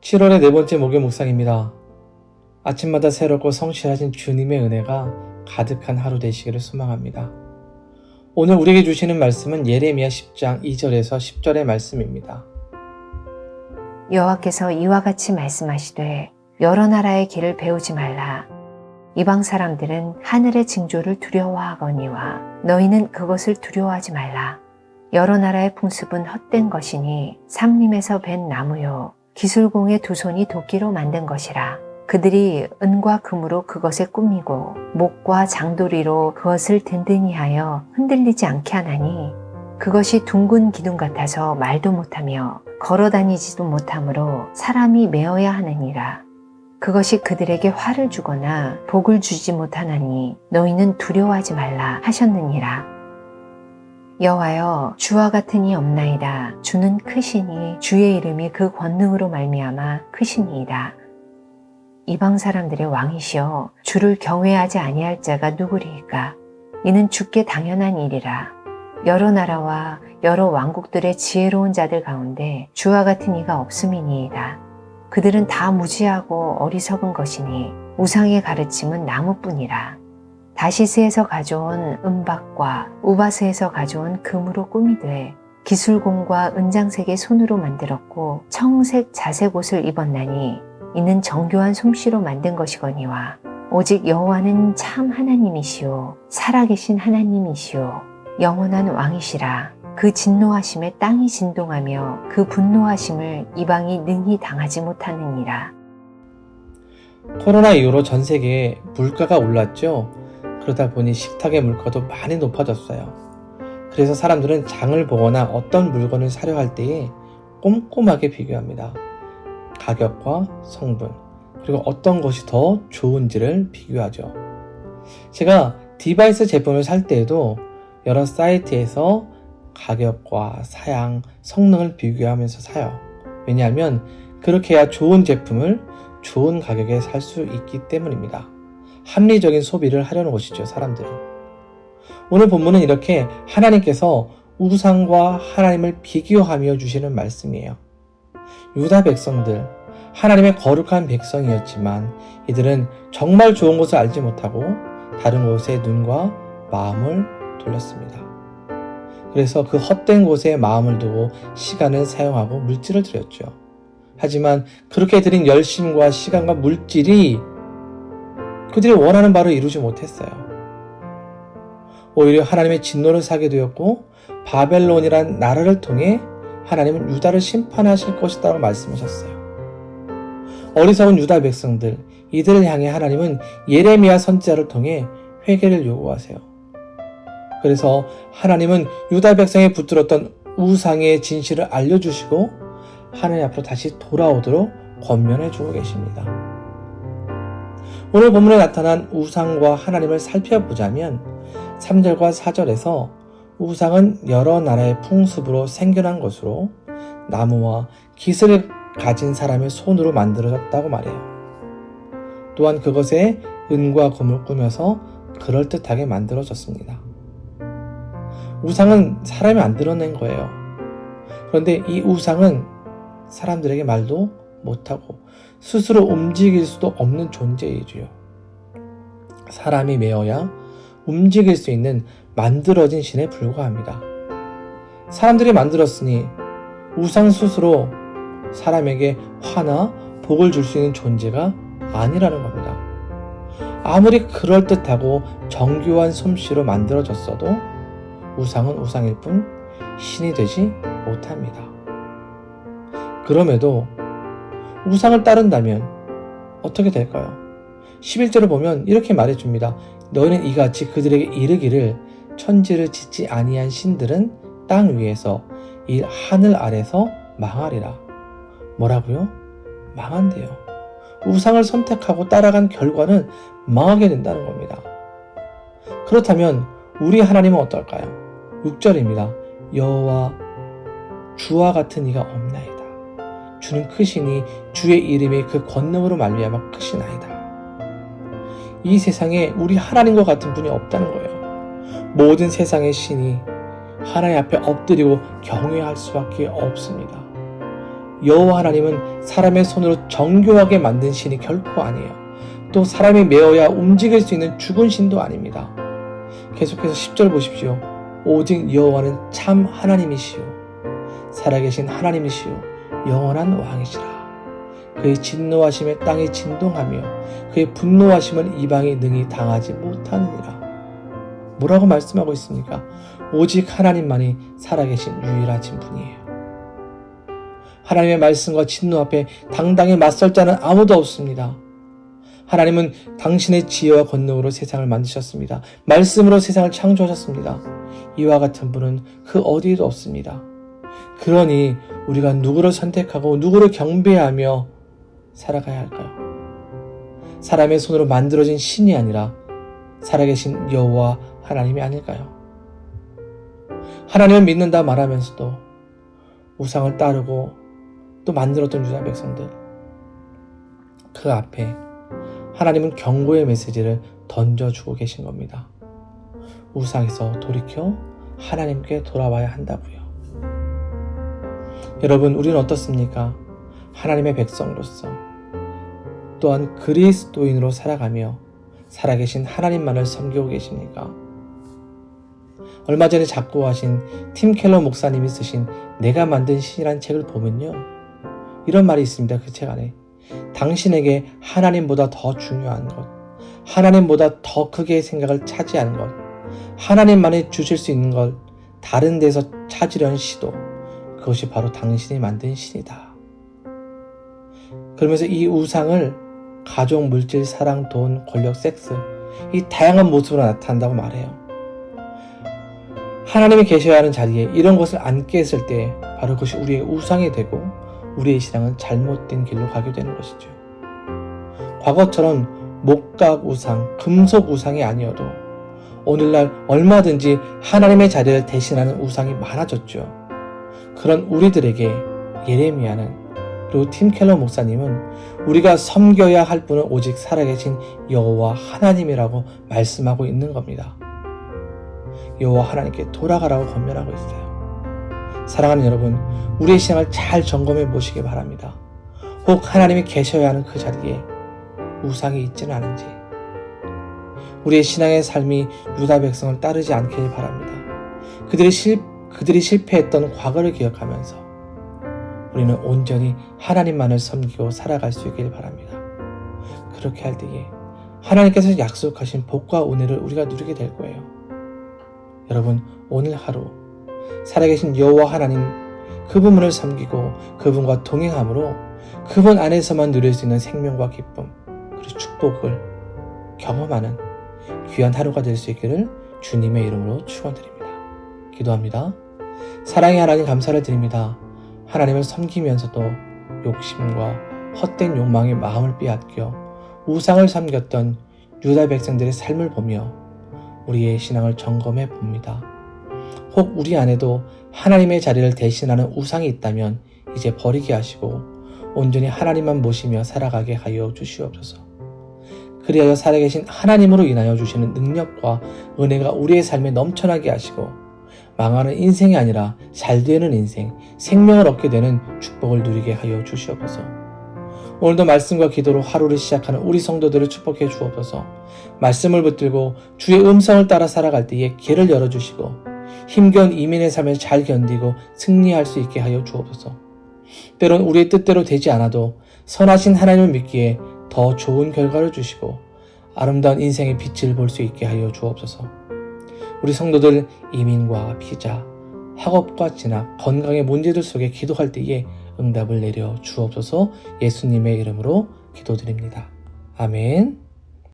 7월의 네 번째 목요 묵상입니다. 아침마다 새롭고 성실하신 주님의 은혜가 가득한 하루 되시기를 소망합니다. 오늘 우리에게 주시는 말씀은 예레미야 10장 2절에서 10절의 말씀입니다. 여호와께서 이와 같이 말씀하시되 여러 나라의 길을 배우지 말라. 이방 사람들은 하늘의 징조를 두려워하거니와 너희는 그것을 두려워하지 말라. 여러 나라의 풍습은 헛된 것이니 상림에서 벤 나무요 기술공의 두 손이 도끼로 만든 것이라. 그들이 은과 금으로 그것에 꾸미고 목과 장도리로 그것을 든든히 하여 흔들리지 않게 하나니 그것이 둥근 기둥 같아서 말도 못하며 걸어 다니지도 못하므로 사람이 메어야 하느니라. 그것이 그들에게 화를 주거나 복을 주지 못하나니 너희는 두려워하지 말라 하셨느니라. 여호와여 주와 같은 이 없나이다. 주는 크시니 주의 이름이 그 권능으로 말미암아 크시니이다. 이방 사람들의 왕이시여 주를 경외하지 아니할 자가 누구리이까? 이는 주께 당연한 일이라. 여러 나라와 여러 왕국들의 지혜로운 자들 가운데 주와 같은 이가 없음이니이다. 그들은 다 무지하고 어리석은 것이니 우상의 가르침은 나무뿐이라. 다시스에서 가져온 은박과 우바스에서 가져온 금으로 꾸미되 기술공과 은장색의 손으로 만들었고 청색 자색 옷을 입었나니 이는 정교한 솜씨로 만든 것이거니와 오직 여호와는 참 하나님이시오 살아계신 하나님이시오 영원한 왕이시라 그 진노하심에 땅이 진동하며 그 분노하심을 이방이 능히 당하지 못하느니라 코로나 이후로 전 세계에 물가가 올랐죠. 그러다 보니 식탁의 물가도 많이 높아졌어요. 그래서 사람들은 장을 보거나 어떤 물건을 사려 할 때에 꼼꼼하게 비교합니다. 가격과 성분, 그리고 어떤 것이 더 좋은지를 비교하죠. 제가 디바이스 제품을 살 때에도 여러 사이트에서 가격과 사양, 성능을 비교하면서 사요. 왜냐하면 그렇게 해야 좋은 제품을 좋은 가격에 살 수 있기 때문입니다. 합리적인 소비를 하려는 것이죠, 사람들은. 오늘 본문은 이렇게 하나님께서 우상과 하나님을 비교하며 주시는 말씀이에요. 유다 백성들, 하나님의 거룩한 백성이었지만 이들은 정말 좋은 것을 알지 못하고 다른 곳에 눈과 마음을 돌렸습니다. 그래서 그 헛된 곳에 마음을 두고 시간을 사용하고 물질을 들였죠. 하지만 그렇게 들인 열심과 시간과 물질이 그들이 원하는 바를 이루지 못했어요. 오히려 하나님의 진노를 사게 되었고 바벨론이란 나라를 통해 하나님은 유다를 심판하실 것이다라고 말씀하셨어요. 어리석은 유다 백성들 이들을 향해 하나님은 예레미야 선지자를 통해 회개를 요구하세요. 그래서 하나님은 유다 백성에 붙들었던 우상의 진실을 알려주시고 하나님 앞으로 다시 돌아오도록 권면해 주고 계십니다. 오늘 본문에 나타난 우상과 하나님을 살펴보자면 3절과 4절에서 우상은 여러 나라의 풍습으로 생겨난 것으로 나무와 깃을 가진 사람의 손으로 만들어졌다고 말해요. 또한 그것에 은과 금을 꾸며서 그럴듯하게 만들어졌습니다. 우상은 사람이 만들어낸 거예요. 그런데 이 우상은 사람들에게 말도 못하고 스스로 움직일 수도 없는 존재이지요. 사람이 메어야 움직일 수 있는 만들어진 신에 불과합니다. 사람들이 만들었으니 우상 스스로 사람에게 화나 복을 줄 수 있는 존재가 아니라는 겁니다. 아무리 그럴듯하고 정교한 솜씨로 만들어졌어도 우상은 우상일 뿐 신이 되지 못합니다. 그럼에도 우상을 따른다면 어떻게 될까요? 11절을 보면 이렇게 말해줍니다. 너희는 이같이 그들에게 이르기를 천지를 짓지 아니한 신들은 땅 위에서 이 하늘 아래서 망하리라. 뭐라고요? 망한대요. 우상을 선택하고 따라간 결과는 망하게 된다는 겁니다. 그렇다면 우리 하나님은 어떨까요? 6절입니다. 여호와 주와 같은 이가 없나이다. 주는 크시니 주의 이름이 그 권능으로 말미암아 크시나이다. 이 세상에 우리 하나님과 같은 분이 없다는 거예요. 모든 세상의 신이 하나님 앞에 엎드리고 경외할 수밖에 없습니다. 여호와 하나님은 사람의 손으로 정교하게 만든 신이 결코 아니에요. 또 사람이 메어야 움직일 수 있는 죽은 신도 아닙니다. 계속해서 10절 보십시오. 오직 여호와는 참 하나님이시요 살아계신 하나님이시요 영원한 왕이시라. 그의 진노하심에 땅이 진동하며 그의 분노하심은 이방이 능히 당하지 못하느니라. 뭐라고 말씀하고 있습니까? 오직 하나님만이 살아계신 유일하신 분이에요. 하나님의 말씀과 진노 앞에 당당히 맞설 자는 아무도 없습니다. 하나님은 당신의 지혜와 권능으로 세상을 만드셨습니다. 말씀으로 세상을 창조하셨습니다. 이와 같은 분은 그 어디에도 없습니다. 그러니 우리가 누구를 선택하고 누구를 경배하며 살아가야 할까요? 사람의 손으로 만들어진 신이 아니라 살아계신 여호와 하나님이 아닐까요? 하나님을 믿는다 말하면서도 우상을 따르고 또 만들었던 유다 백성들 그 앞에 하나님은 경고의 메시지를 던져주고 계신 겁니다. 우상에서 돌이켜 하나님께 돌아와야 한다고요. 여러분, 우리는 어떻습니까? 하나님의 백성으로서 또한 그리스도인으로 살아가며 살아계신 하나님만을 섬기고 계십니까? 얼마 전에 작고하신 팀 켈러 목사님이 쓰신 내가 만든 신이란 책을 보면요. 이런 말이 있습니다. 그 책 안에. 당신에게 하나님보다 더 중요한 것, 하나님보다 더 크게 생각을 차지하는 것, 하나님만이 주실 수 있는 것, 다른 데서 찾으려는 시도, 그것이 바로 당신이 만든 신이다. 그러면서 이 우상을 가족, 물질, 사랑, 돈, 권력, 섹스, 이 다양한 모습으로 나타난다고 말해요. 하나님이 계셔야 하는 자리에 이런 것을 안게 했을 때 바로 그것이 우리의 우상이 되고 우리의 신앙은 잘못된 길로 가게 되는 것이죠. 과거처럼 목각 우상, 금속 우상이 아니어도 오늘날 얼마든지 하나님의 자리를 대신하는 우상이 많아졌죠. 그런 우리들에게 예레미야는 그리고 팀 켈러 목사님은 우리가 섬겨야 할 분은 오직 살아계신 여호와 하나님이라고 말씀하고 있는 겁니다. 여호와 하나님께 돌아가라고 권면하고 있어요. 사랑하는 여러분, 우리의 신앙을 잘 점검해 보시기 바랍니다. 혹 하나님이 계셔야 하는 그 자리에 우상이 있지는 않은지, 우리의 신앙의 삶이 유다 백성을 따르지 않기를 바랍니다. 그들이 실, 그들이 실패했던 과거를 기억하면서 우리는 온전히 하나님만을 섬기고 살아갈 수 있기를 바랍니다. 그렇게 할 때에 하나님께서 약속하신 복과 은혜를 우리가 누리게 될 거예요. 여러분, 오늘 하루 살아계신 여호와 하나님 그분을 섬기고 그분과 동행함으로 그분 안에서만 누릴 수 있는 생명과 기쁨 그리고 축복을 경험하는 귀한 하루가 될 수 있기를 주님의 이름으로 축원드립니다. 기도합니다. 사랑의 하나님 감사를 드립니다. 하나님을 섬기면서도 욕심과 헛된 욕망의 마음을 빼앗겨 우상을 섬겼던 유다 백성들의 삶을 보며 우리의 신앙을 점검해 봅니다. 혹 우리 안에도 하나님의 자리를 대신하는 우상이 있다면 이제 버리게 하시고 온전히 하나님만 모시며 살아가게 하여 주시옵소서. 그리하여 살아계신 하나님으로 인하여 주시는 능력과 은혜가 우리의 삶에 넘쳐나게 하시고 망하는 인생이 아니라 잘 되는 인생, 생명을 얻게 되는 축복을 누리게 하여 주시옵소서. 오늘도 말씀과 기도로 하루를 시작하는 우리 성도들을 축복해 주옵소서. 말씀을 붙들고 주의 음성을 따라 살아갈 때에 길을 열어주시고 힘겨운 이민의 삶을 잘 견디고 승리할 수 있게 하여 주옵소서. 때론 우리의 뜻대로 되지 않아도 선하신 하나님을 믿기에 더 좋은 결과를 주시고 아름다운 인생의 빛을 볼 수 있게 하여 주옵소서. 우리 성도들 이민과 비자, 학업과 진학, 건강의 문제들 속에 기도할 때에 응답을 내려 주옵소서 예수님의 이름으로 기도드립니다. 아멘.